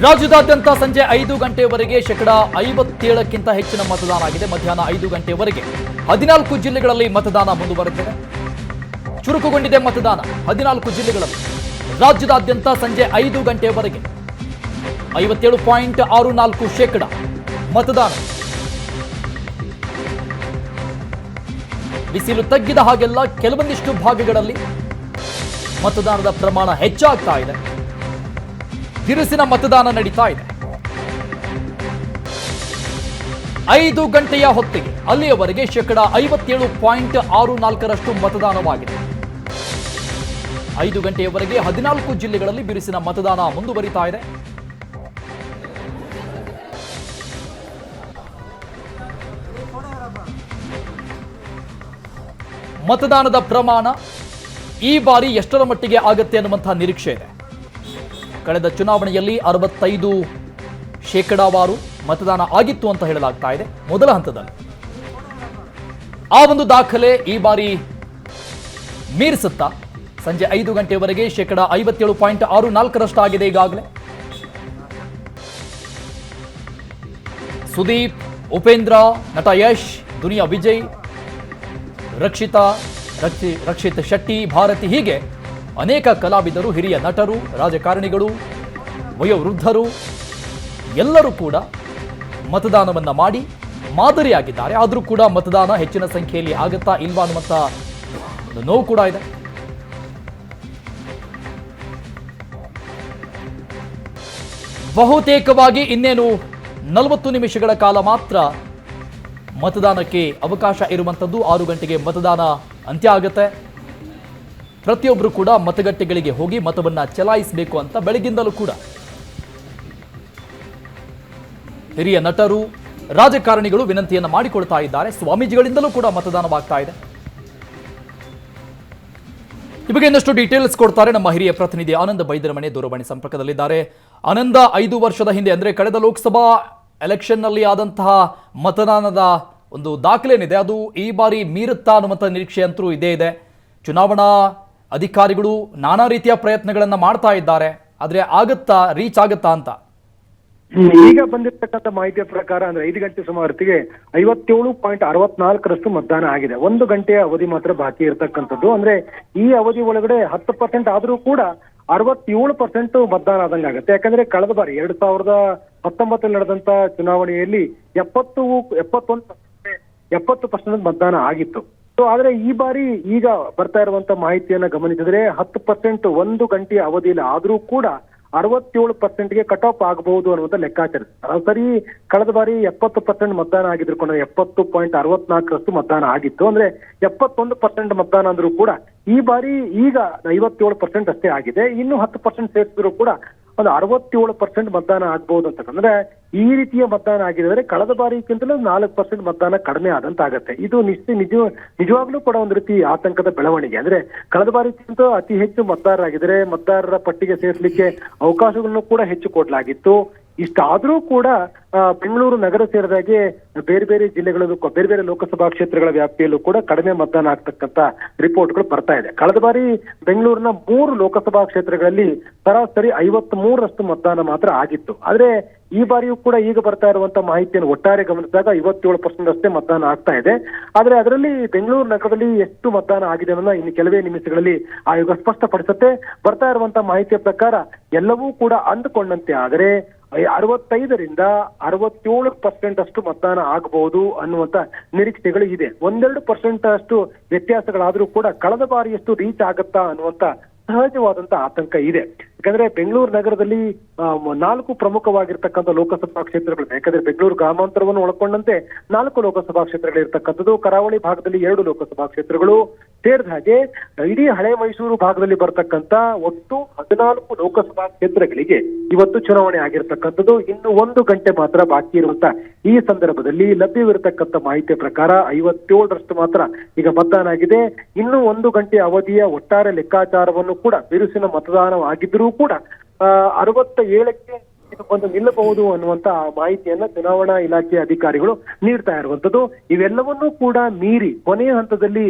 ರಾಜ್ಯದಾದ್ಯಂತ ಸಂಜೆ ಐದು ಗಂಟೆವರೆಗೆ ಶೇಕಡ ಐವತ್ತೇಳಕ್ಕಿಂತ ಹೆಚ್ಚಿನ ಮತದಾನ ಆಗಿದೆ. ಮಧ್ಯಾಹ್ನ ಐದು ಗಂಟೆವರೆಗೆ ಹದಿನಾಲ್ಕು ಜಿಲ್ಲೆಗಳಲ್ಲಿ ಮತದಾನ ಮುಂದುವರೆದಿದೆ. ಚುರುಕುಗೊಂಡಿದೆ ಮತದಾನ. ಹದಿನಾಲ್ಕು ಜಿಲ್ಲೆಗಳಲ್ಲಿ ರಾಜ್ಯದಾದ್ಯಂತ ಸಂಜೆ ಐದು ಗಂಟೆವರೆಗೆ ಐವತ್ತೇಳು ಪಾಯಿಂಟ್ ಆರು ನಾಲ್ಕು ಶೇಕಡ ಮತದಾನ. ಬಿಸಿಲು ತಗ್ಗಿದ ಹಾಗೆಲ್ಲ ಕೆಲವೊಂದಿಷ್ಟು ಭಾಗಗಳಲ್ಲಿ ಮತದಾನದ ಪ್ರಮಾಣ ಹೆಚ್ಚಾಗ್ತಾ ಇದೆ. ಬಿರುಸಿನ ಮತದಾನ ನಡೀತಾ ಇದೆ. ಐದು ಗಂಟೆಯ ಹೊತ್ತಿಗೆ ಅಲ್ಲಿಯವರೆಗೆ ಶೇಕಡ ಐವತ್ತೇಳು ಪಾಯಿಂಟ್ ಆರು ನಾಲ್ಕರಷ್ಟು ಮತದಾನವಾಗಿದೆ. ಐದು ಗಂಟೆಯವರೆಗೆ ಹದಿನಾಲ್ಕು ಜಿಲ್ಲೆಗಳಲ್ಲಿ ಬಿರುಸಿನ ಮತದಾನ ಮುಂದುವರಿತಾ ಇದೆ. ಮತದಾನದ ಪ್ರಮಾಣ ಈ ಬಾರಿ ಎಷ್ಟರ ಮಟ್ಟಿಗೆ ಆಗತ್ತೆ ಅನ್ನುವಂತಹ ನಿರೀಕ್ಷೆ ಇದೆ. ಕಳೆದ ಚುನಾವಣೆಯಲ್ಲಿ ಅರವತ್ತೈದು ಶೇಕಡಾವಾರು ಮತದಾನ ಆಗಿತ್ತು ಅಂತ ಹೇಳಲಾಗ್ತಾ ಇದೆ. ಮೊದಲ ಹಂತದಲ್ಲಿ ಆ ಒಂದು ದಾಖಲೆ ಈ ಬಾರಿ ಮೀರಿಸುತ್ತಾ? ಸಂಜೆ ಐದು ಗಂಟೆವರೆಗೆ ಶೇಕಡ ಐವತ್ತೇಳು ಪಾಯಿಂಟ್ ಆರು ನಾಲ್ಕರಷ್ಟು ಆಗಿದೆ ಈಗಾಗಲೇ. ಸುದೀಪ್, ಉಪೇಂದ್ರ, ನಟ ಯಶ್, ದುನಿಯಾ ವಿಜಯ್, ರಕ್ಷಿತಾ, ರಕ್ಷಿ ರಕ್ಷಿತ್ ಶೆಟ್ಟಿ, ಭಾರತಿ ಹೀಗೆ ಅನೇಕ ಕಲಾವಿದರು, ಹಿರಿಯ ನಟರು, ರಾಜಕಾರಣಿಗಳು, ವಯೋವೃದ್ಧರು, ಎಲ್ಲರೂ ಕೂಡ ಮತದಾನವನ್ನು ಮಾಡಿ ಮಾದರಿಯಾಗಿದ್ದಾರೆ. ಆದರೂ ಕೂಡ ಮತದಾನ ಹೆಚ್ಚಿನ ಸಂಖ್ಯೆಯಲ್ಲಿ ಆಗುತ್ತಾ ಇಲ್ವಾ ಅನ್ನುವಂಥ ಒಂದು ನೋವು ಕೂಡ ಇದೆ. ಬಹುತೇಕವಾಗಿ ಇನ್ನೇನು ನಲವತ್ತು ನಿಮಿಷಗಳ ಕಾಲ ಮಾತ್ರ ಮತದಾನಕ್ಕೆ ಅವಕಾಶ ಇರುವಂಥದ್ದು ಆರು ಗಂಟೆಗೆ ಮತದಾನ ಅಂತ್ಯ ಆಗುತ್ತೆ. ಪ್ರತಿಯೊಬ್ಬರು ಕೂಡ ಮತಗಟ್ಟೆಗಳಿಗೆ ಹೋಗಿ ಮತವನ್ನ ಚಲಾಯಿಸಬೇಕು ಅಂತ ಬೆಳಗಿಂದಲೂ ಕೂಡ. ಹಿರಿಯ ನಟರು, ರಾಜಕಾರಣಿಗಳು ವಿನಂತಿಯನ್ನು ಮಾಡಿಕೊಳ್ತಾ ಇದ್ದಾರೆ. ಸ್ವಾಮೀಜಿಗಳಿಂದಲೂ ಕೂಡ ಮತದಾನವಾಗ್ತಾ ಇದೆ. ಈ ಬಗ್ಗೆ ಇನ್ನಷ್ಟು ಡೀಟೇಲ್ಸ್ ಕೊಡ್ತಾರೆ ನಮ್ಮ ಹಿರಿಯ ಪ್ರತಿನಿಧಿ ಆನಂದ ಬೈದರಮನೆ ದೂರವಾಣಿ ಸಂಪರ್ಕದಲ್ಲಿದ್ದಾರೆ. ಆನಂದ, ಐದು ವರ್ಷದ ಹಿಂದೆ ಅಂದರೆ ಕಳೆದ ಲೋಕಸಭಾ ಎಲೆಕ್ಷನ್ನಲ್ಲಿ ಆದಂತಹ ಮತದಾನದ ಒಂದು ದಾಖಲೇನಿದೆ ಅದು ಈ ಬಾರಿ ಮೀರುತ್ತಾ ಅನ್ನುವಂಥ ನಿರೀಕ್ಷೆ ಅಂತೂ ಇದೇ ಇದೆ. ಚುನಾವಣಾ ಅಧಿಕಾರಿಗಳು ನಾನಾ ರೀತಿಯ ಪ್ರಯತ್ನಗಳನ್ನ ಮಾಡ್ತಾ ಇದ್ದಾರೆ. ಆದ್ರೆ ಆಗುತ್ತಾ ರೀಚ್ ಆಗುತ್ತಾ ಅಂತ? ಈಗ ಬಂದಿರತಕ್ಕಂಥ ಮಾಹಿತಿಯ ಪ್ರಕಾರ ಅಂದ್ರೆ ಐದು ಗಂಟೆ ಸುಮಾರು ಹೊತ್ತಿಗೆ ಐವತ್ತೇಳು ಪಾಯಿಂಟ್ ಅರವತ್ನಾಲ್ಕರಷ್ಟು ಮತದಾನ ಆಗಿದೆ. ಒಂದು ಗಂಟೆಯ ಅವಧಿ ಮಾತ್ರ ಬಾಕಿ ಇರತಕ್ಕಂಥದ್ದು. ಅಂದ್ರೆ ಈ ಅವಧಿ ಒಳಗಡೆ ಹತ್ತು ಪರ್ಸೆಂಟ್ ಆದ್ರೂ ಕೂಡ ಅರವತ್ತೇಳು ಪರ್ಸೆಂಟ್ ಮತದಾನ ಆದಂಗೆ ಆಗುತ್ತೆ. ಯಾಕಂದ್ರೆ ಕಳೆದ ಬಾರಿ ಎರಡ್ ಸಾವಿರದ ಹತ್ತೊಂಬತ್ತರಲ್ಲಿ ನಡೆದಂತ ಚುನಾವಣೆಯಲ್ಲಿ ಎಪ್ಪತ್ತು, ಎಪ್ಪತ್ತೊಂದು ಎಪ್ಪತ್ತು ಪರ್ಸೆಂಟ್ ಮತದಾನ ಆಗಿತ್ತು. ಸೊ ಆದ್ರೆ ಈ ಬಾರಿ ಈಗ ಬರ್ತಾ ಇರುವಂತ ಮಾಹಿತಿಯನ್ನ ಗಮನಿಸಿದ್ರೆ ಹತ್ತು ಪರ್ಸೆಂಟ್ ಒಂದು ಗಂಟೆಯ ಅವಧಿಯಲ್ಲಿ ಆದರೂ ಕೂಡ ಅರವತ್ತೇಳು ಪರ್ಸೆಂಟ್ಗೆ ಕಟ್ ಆಫ್ ಆಗಬಹುದು ಅನ್ನುವಂತ ಲೆಕ್ಕಾಚಾರ. ಸರಿ, ಕಳೆದ ಬಾರಿ ಎಪ್ಪತ್ತು ಪರ್ಸೆಂಟ್ ಮತದಾನ ಆಗಿದ್ರು ಕೂಡ ಎಪ್ಪತ್ತು ಪಾಯಿಂಟ್ ಅರವತ್ನಾಲ್ಕರಷ್ಟು ಮತದಾನ ಆಗಿತ್ತು. ಅಂದ್ರೆ ಎಪ್ಪತ್ತೊಂದು ಪರ್ಸೆಂಟ್ ಮತದಾನ ಅಂದ್ರೂ ಕೂಡ ಈ ಬಾರಿ ಈಗ ಐವತ್ತೇಳು ಪರ್ಸೆಂಟ್ ಅಷ್ಟೇ ಆಗಿದೆ. ಇನ್ನು ಹತ್ತು ಪರ್ಸೆಂಟ್ ಸೇರಿಸಿದ್ರು ಕೂಡ ಒಂದು ಅರವತ್ತೇಳು ಪರ್ಸೆಂಟ್ ಮತದಾನ ಆಗ್ಬಹುದು ಅಂತ. ಅಂದ್ರೆ ಈ ರೀತಿಯ ಮತದಾನ ಆಗಿದ್ರೆ ಕಳೆದ ಬಾರಿಗಿಂತಲೂ ನಾಲ್ಕು ಪರ್ಸೆಂಟ್ ಮತದಾನ ಕಡಿಮೆ ಆದಂತ ಆಗತ್ತೆ ಇದು ನಿಶ್ಚಿತ ನಿಜ, ನಿಜವಾಗ್ಲೂ ಕೂಡ ಒಂದು ರೀತಿ ಆತಂಕದ ಬೆಳವಣಿಗೆ. ಅಂದ್ರೆ ಕಳೆದ ಬಾರಿಗಿಂತ ಅತಿ ಹೆಚ್ಚು ಮತದಾರರಾಗಿದ್ರೆ ಮತದಾರರ ಪಟ್ಟಿಗೆ ಸೇರಿಸಲಿಕ್ಕೆ ಅವಕಾಶಗಳನ್ನು ಕೂಡ ಹೆಚ್ಚು ಕೊಡಲಾಗಿತ್ತು. ಇಷ್ಟಾದ್ರೂ ಕೂಡ ಬೆಂಗಳೂರು ನಗರ ಸೇರಿದಾಗೆ ಬೇರೆ ಬೇರೆ ಜಿಲ್ಲೆಗಳಲ್ಲೂ ಬೇರೆ ಬೇರೆ ಲೋಕಸಭಾ ಕ್ಷೇತ್ರಗಳ ವ್ಯಾಪ್ತಿಯಲ್ಲೂ ಕೂಡ ಕಡಿಮೆ ಮತದಾನ ಆಗ್ತಕ್ಕಂತ ರಿಪೋರ್ಟ್ಗಳು ಬರ್ತಾ ಇದೆ. ಕಳೆದ ಬಾರಿ ಬೆಂಗಳೂರಿನ ಮೂರು ಲೋಕಸಭಾ ಕ್ಷೇತ್ರಗಳಲ್ಲಿ ಸರಾಸರಿ ಐವತ್ತ್ ಮೂರರಷ್ಟು ಮತದಾನ ಮಾತ್ರ ಆಗಿತ್ತು. ಆದ್ರೆ ಈ ಬಾರಿಯೂ ಕೂಡ ಈಗ ಬರ್ತಾ ಇರುವಂತ ಮಾಹಿತಿಯನ್ನು ಒಟ್ಟಾರೆ ಗಮನಿಸಿದಾಗ ಐವತ್ತೇಳು ಪರ್ಸೆಂಟ್ ಅಷ್ಟೇ ಮತದಾನ ಆಗ್ತಾ ಇದೆ. ಆದ್ರೆ ಅದರಲ್ಲಿ ಬೆಂಗಳೂರು ನಗರದಲ್ಲಿ ಎಷ್ಟು ಮತದಾನ ಆಗಿದೆ ಅನ್ನೋದನ್ನ ಇನ್ನು ಕೆಲವೇ ನಿಮಿಷಗಳಲ್ಲಿ ಆಯೋಗ ಸ್ಪಷ್ಟಪಡಿಸುತ್ತೆ. ಬರ್ತಾ ಇರುವಂತ ಮಾಹಿತಿಯ ಪ್ರಕಾರ ಎಲ್ಲವೂ ಕೂಡ ಅಂದುಕೊಂಡಂತೆ. ಆದರೆ ಅರವತ್ತೈದರಿಂದ ಅರವತ್ತೇಳು ಪರ್ಸೆಂಟ್ ಅಷ್ಟು ಮತದಾನ ಆಗಬಹುದು ಅನ್ನುವಂತ ನಿರೀಕ್ಷೆಗಳು ಇದೆ. ಒಂದೆರಡು ಪರ್ಸೆಂಟ್ ಅಷ್ಟು ವ್ಯತ್ಯಾಸಗಳಾದರೂ ಕೂಡ ಕಳೆದ ಬಾರಿಯಷ್ಟು ರೀಚ್ ಆಗತ್ತಾ ಅನ್ನುವಂತ ಸಹಜವಾದಂತ ಆತಂಕ ಇದೆ. ಯಾಕಂದ್ರೆ ಬೆಂಗಳೂರು ನಗರದಲ್ಲಿ ನಾಲ್ಕು ಪ್ರಮುಖವಾಗಿರ್ತಕ್ಕಂಥ ಲೋಕಸಭಾ ಕ್ಷೇತ್ರಗಳು ಯಾಕಂದ್ರೆ ಬೆಂಗಳೂರು ಗ್ರಾಮಾಂತರವನ್ನು ಒಳಗೊಂಡಂತೆ ನಾಲ್ಕು ಲೋಕಸಭಾ ಕ್ಷೇತ್ರಗಳು ಇರ್ತಕ್ಕಂಥದ್ದು ಕರಾವಳಿ ಭಾಗದಲ್ಲಿ ಎರಡು ಲೋಕಸಭಾ ಕ್ಷೇತ್ರಗಳು ಸೇರಿದ ಹಾಗೆ ಇಡೀ ಹಳೆ ಮೈಸೂರು ಭಾಗದಲ್ಲಿ ಬರ್ತಕ್ಕಂತ ಒಟ್ಟು ಹದಿನಾಲ್ಕು ಲೋಕಸಭಾ ಕ್ಷೇತ್ರಗಳಿಗೆ ಇವತ್ತು ಚುನಾವಣೆ ಆಗಿರ್ತಕ್ಕಂಥದ್ದು ಇನ್ನು ಒಂದು ಗಂಟೆ ಮಾತ್ರ ಬಾಕಿ ಇರುವಂತ ಈ ಸಂದರ್ಭದಲ್ಲಿ ಲಭ್ಯವಿರತಕ್ಕಂಥ ಮಾಹಿತಿ ಪ್ರಕಾರ ಐವತ್ತೇಳರಷ್ಟು ಮಾತ್ರ ಈಗ ಮತದಾನ ಆಗಿದೆ. ಇನ್ನು ಒಂದು ಗಂಟೆ ಅವಧಿಯ ಒಟ್ಟಾರೆ ಲೆಕ್ಕಾಚಾರವನ್ನು ಕೂಡ ಬಿರುಸಿನ ಮತದಾನವಾಗಿದ್ರೂ ಕೂಡ ಅರವತ್ತ ಏಳಕ್ಕೆ ಇದು ನಿಲ್ಲಬಹುದು ಅನ್ನುವಂತ ಮಾಹಿತಿಯನ್ನ ಚುನಾವಣಾ ಇಲಾಖೆ ಅಧಿಕಾರಿಗಳು ನೀಡ್ತಾ ಇರುವಂತದ್ದು. ಇವೆಲ್ಲವನ್ನೂ ಕೂಡ ಮೀರಿ ಕೊನೆಯ ಹಂತದಲ್ಲಿ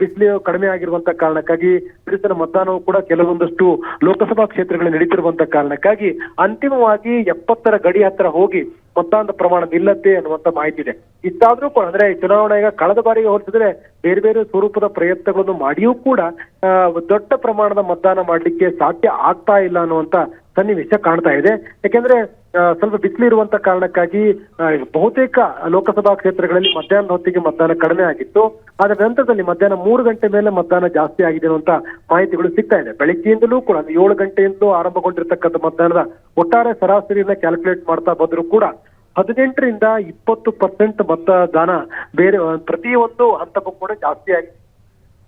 ಬಿಸಿಲು ಕಡಿಮೆ ಆಗಿರುವಂತ ಕಾರಣಕ್ಕಾಗಿ ಬಿರುಸಿನ ಮತದಾನವು ಕೂಡ ಕೆಲವೊಂದಷ್ಟು ಲೋಕಸಭಾ ಕ್ಷೇತ್ರಗಳಲ್ಲಿ ನಡೀತಿರುವಂತ ಕಾರಣಕ್ಕಾಗಿ ಅಂತಿಮವಾಗಿ ಎಪ್ಪತ್ತರ ಗಡಿ ಹತ್ರ ಹೋಗಿ ಮತದಾನದ ಪ್ರಮಾಣ ನಿಲ್ಲತ್ತೆ ಅನ್ನುವಂತ ಮಾಹಿತಿ ಇದೆ. ಇಷ್ಟಾದ್ರೂ ಕೂಡ ಅಂದ್ರೆ ಚುನಾವಣಾ ಈಗ ಕಳೆದ ಬಾರಿಗೆ ಹೋಲಿಸಿದ್ರೆ ಬೇರೆ ಬೇರೆ ಸ್ವರೂಪದ ಪ್ರಯತ್ನಗಳನ್ನು ಮಾಡಿಯೂ ಕೂಡ ದೊಡ್ಡ ಪ್ರಮಾಣದ ಮತದಾನ ಮಾಡಲಿಕ್ಕೆ ಸಾಧ್ಯ ಆಗ್ತಾ ಇಲ್ಲ ಅನ್ನುವಂತ ಸನ್ನಿವೇಶ ಕಾಣ್ತಾ ಇದೆ. ಯಾಕೆಂದ್ರೆ ಸ್ವಲ್ಪ ಬಿಸಿಲಿರುವಂತ ಕಾರಣಕ್ಕಾಗಿ ಬಹುತೇಕ ಲೋಕಸಭಾ ಕ್ಷೇತ್ರಗಳಲ್ಲಿ ಮಧ್ಯಾಹ್ನದ ಹೊತ್ತಿಗೆ ಮತದಾನ ಕಡಿಮೆ ಆಗಿತ್ತು. ಅದರ ನಂತರದಲ್ಲಿ ಮಧ್ಯಾಹ್ನ ಮೂರು ಗಂಟೆ ಮೇಲೆ ಮತದಾನ ಜಾಸ್ತಿ ಆಗಿದೆ ಅಂತ ಮಾಹಿತಿಗಳು ಸಿಗ್ತಾ ಇದೆ. ಬೆಳಿಗ್ಗೆಯಿಂದಲೂ ಕೂಡ ಏಳು ಗಂಟೆಯಿಂದಲೂ ಆರಂಭಗೊಂಡಿರ್ತಕ್ಕಂಥ ಮತದಾನದ ಒಟ್ಟಾರೆ ಸರಾಸರಿಯನ್ನ ಕ್ಯಾಲ್ಕುಲೇಟ್ ಮಾಡ್ತಾ ಬಂದರೂ ಕೂಡ, ಹದಿನೆಂಟರಿಂದ ಇಪ್ಪತ್ತು ಪರ್ಸೆಂಟ್ ಮತದಾನ ಬೇರೆ ಪ್ರತಿಯೊಂದು ಹಂತಕ್ಕೂ ಕೂಡ ಜಾಸ್ತಿ ಆಗಿದೆ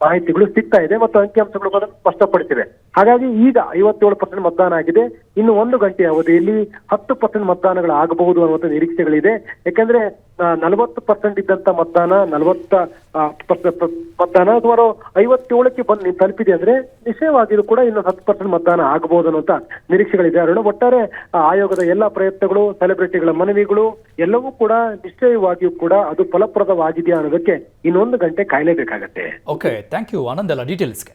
ಮಾಹಿತಿಗಳು ಸಿಗ್ತಾ ಇದೆ. ಮತ್ತು ಅಂಕಿಅಂಶಗಳು ಅದನ್ನು ಸ್ಪಷ್ಟಪಡಿಸಿವೆ. ಹಾಗಾಗಿ ಈಗ ಐವತ್ತೇಳು ಪರ್ಸೆಂಟ್ ಮತದಾನ ಆಗಿದೆ. ಇನ್ನು ಒಂದು ಗಂಟೆ ಅವಧಿಯಲ್ಲಿ ಹತ್ತು ಪರ್ಸೆಂಟ್ ಮತದಾನಗಳು ಆಗಬಹುದು ಅನ್ನುವಂಥ ನಿರೀಕ್ಷೆಗಳಿದೆ. ಯಾಕಂದ್ರೆ ನಲವತ್ತು ಪರ್ಸೆಂಟ್ ಇದ್ದಂತ ಮತದಾನ, ನಲವತ್ತ ಮತದಾನ ಸುಮಾರು ಐವತ್ತೇಳಕ್ಕೆ ಬಂದು ತಲುಪಿದೆ ಅಂದ್ರೆ ನಿಶ್ಚಯವಾಗಿಯೂ ಕೂಡ ಇನ್ನು ಹತ್ತು ಪರ್ಸೆಂಟ್ ಮತದಾನ ಆಗಬಹುದು ಅನ್ನುವಂತ ನಿರೀಕ್ಷೆಗಳಿದೆ. ಅರುಣ, ಒಟ್ಟಾರೆ ಆಯೋಗದ ಎಲ್ಲಾ ಪ್ರಯತ್ನಗಳು, ಸೆಲೆಬ್ರಿಟಿಗಳ ಮನವಿಗಳು ಎಲ್ಲವೂ ಕೂಡ ನಿಶ್ಚಯವಾಗಿಯೂ ಕೂಡ ಅದು ಫಲಪ್ರದವಾಗಿದೆಯಾ ಅನ್ನೋದಕ್ಕೆ ಇನ್ನೊಂದು ಗಂಟೆ ಕಾಯಲೇಬೇಕಾಗತ್ತೆ. ಓಕೆ ಥ್ಯಾಂಕ್ ಯು ಆನಂದ್ ಎಲ್ಲ ಡೀಟೇಲ್ಸ್ಗೆ